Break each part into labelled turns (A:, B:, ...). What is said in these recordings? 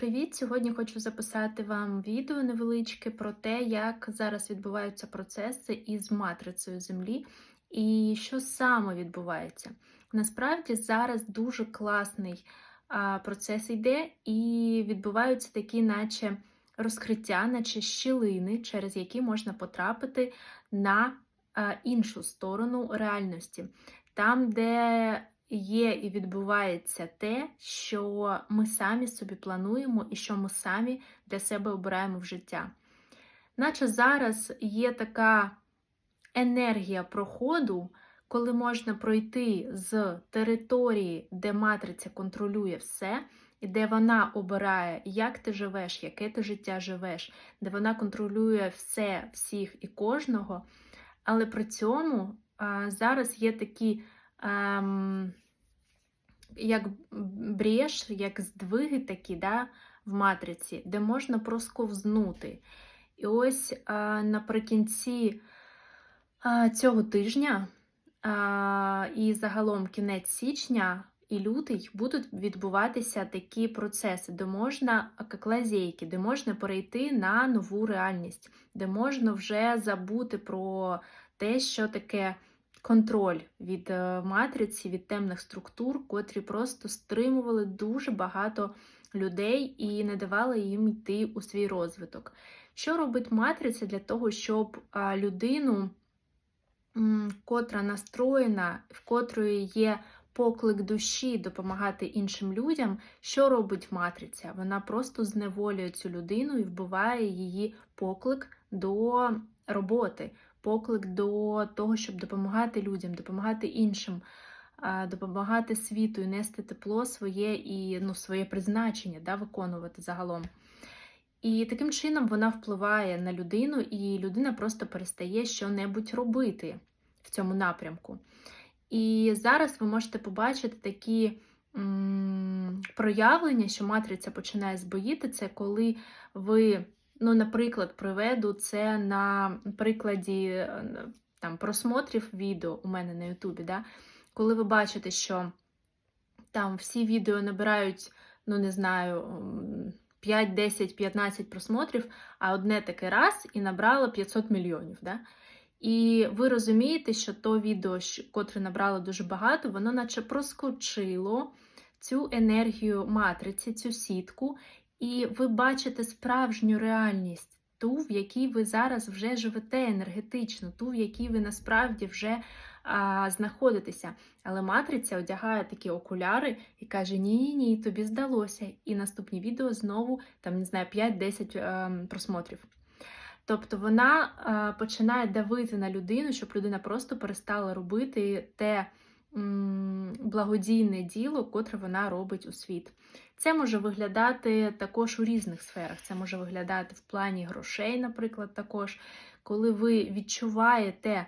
A: Привіт! Сьогодні хочу записати вам відео невеличке про те, як зараз відбуваються процеси із матрицею Землі і що саме відбувається. Насправді зараз дуже класний процес йде, і відбуваються такі, наче розкриття, наче щілини, через які можна потрапити на іншу сторону реальності. Там, де є і відбувається те, що ми самі собі плануємо і що ми самі для себе обираємо в життя. Наче зараз є така енергія проходу, коли можна пройти з території, де матриця контролює все, і де вона обирає, як ти живеш, яке ти життя живеш, де вона контролює все, всіх і кожного. Але при цьому а, зараз є такі ем, як брєш, як здвиги такі да, в матриці, де можна просковзнути. І ось а, наприкінці а, цього тижня а, і загалом кінець січня і лютий будуть відбуватися такі процеси, де можна як де можна перейти на нову реальність, де можна вже забути про те, що таке контроль від е, матриці, від темних структур, котрі просто стримували дуже багато людей і не давали їм йти у свій розвиток. Що робить матриця для того, щоб людину, котра настроєна, в котрої є поклик душі допомагати іншим людям, що робить матриця? Вона просто зневолює цю людину і вбиває її поклик до роботи поклик до того, щоб допомагати людям, допомагати іншим, допомагати світу і нести тепло своє і ну, своє призначення, да, виконувати загалом. І таким чином вона впливає на людину, і людина просто перестає що-небудь робити в цьому напрямку. І зараз ви можете побачити такі м проявлення, що матриця починає збоїти, це коли ви Ну, наприклад, приведу це на прикладі е, там, просмотрів відео у мене на Ютубі. Да? Коли ви бачите, що там всі відео набирають, ну не знаю, 5, 10, 15 просмотрів, а одне таке раз і набрало 500 мільйонів. Да? І ви розумієте, що то відео, котре набрало дуже багато, воно наче проскочило цю енергію матриці, цю сітку, і ви бачите справжню реальність, ту, в якій ви зараз вже живете енергетично, ту, в якій ви насправді вже а, знаходитеся. Але матриця одягає такі окуляри і каже: Ні, ні, тобі здалося. І наступні відео знову там, не знаю, 5-10 ем, просмотрів. Тобто вона е, починає давити на людину, щоб людина просто перестала робити те благодійне діло, котре вона робить у світ. Це може виглядати також у різних сферах. Це може виглядати в плані грошей, наприклад, також, коли ви відчуваєте.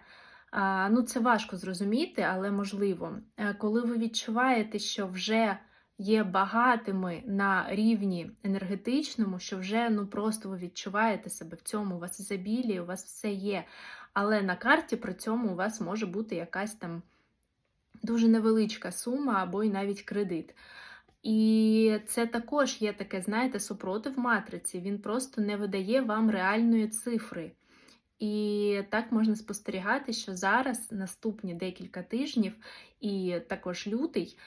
A: Ну, це важко зрозуміти, але можливо, е, коли ви відчуваєте, що вже є багатими на рівні енергетичному, що вже ну просто ви відчуваєте себе в цьому, у вас ізобілія, у вас все є. Але на карті при цьому у вас може бути якась там дуже невеличка сума або й навіть кредит. І це також є таке, знаєте, супротив матриці. Він просто не видає вам реальної цифри. І так можна спостерігати, що зараз наступні декілька тижнів, і також лютий,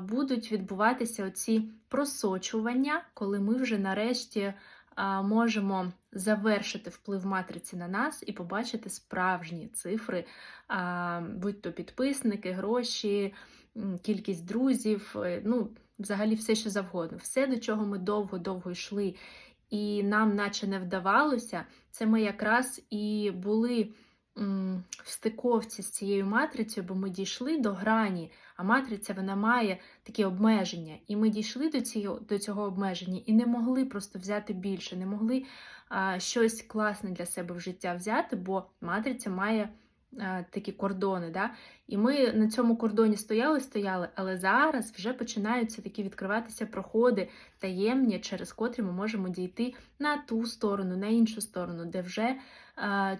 A: будуть відбуватися оці просочування, коли ми вже нарешті можемо завершити вплив матриці на нас і побачити справжні цифри, будь-то підписники, гроші, кількість друзів, е, ну, взагалі все, що завгодно. Все, до чого ми довго-довго йшли, і нам, наче не вдавалося, це ми якраз і були в стиковці з цією матрицею, бо ми дійшли до грані, а матриця вона має такі обмеження. І ми дійшли до цього до цього обмеження і не могли просто взяти більше, не могли а, щось класне для себе в життя взяти, бо матриця має такі кордони. Да? І ми на цьому кордоні стояли, стояли, але зараз вже починаються такі відкриватися проходи таємні, через котрі ми можемо дійти на ту сторону, на іншу сторону, де вже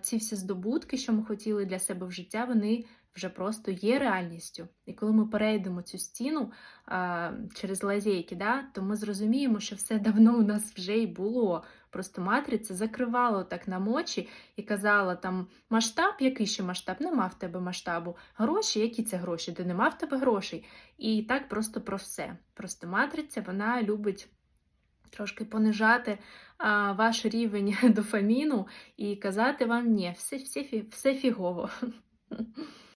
A: ці всі здобутки, що ми хотіли для себе в життя, вони вже просто є реальністю. І коли ми перейдемо цю стіну а, через лазейки, да, то ми зрозуміємо, що все давно у нас вже й було. Просто матриця закривала так нам очі і казала там масштаб, який ще масштаб? Нема в тебе масштабу. Гроші, які це гроші? Де нема в тебе грошей. І так просто про все. Просто матриця вона любить трошки понижати а, ваш рівень дофаміну і казати вам ні, все, все, все фігово.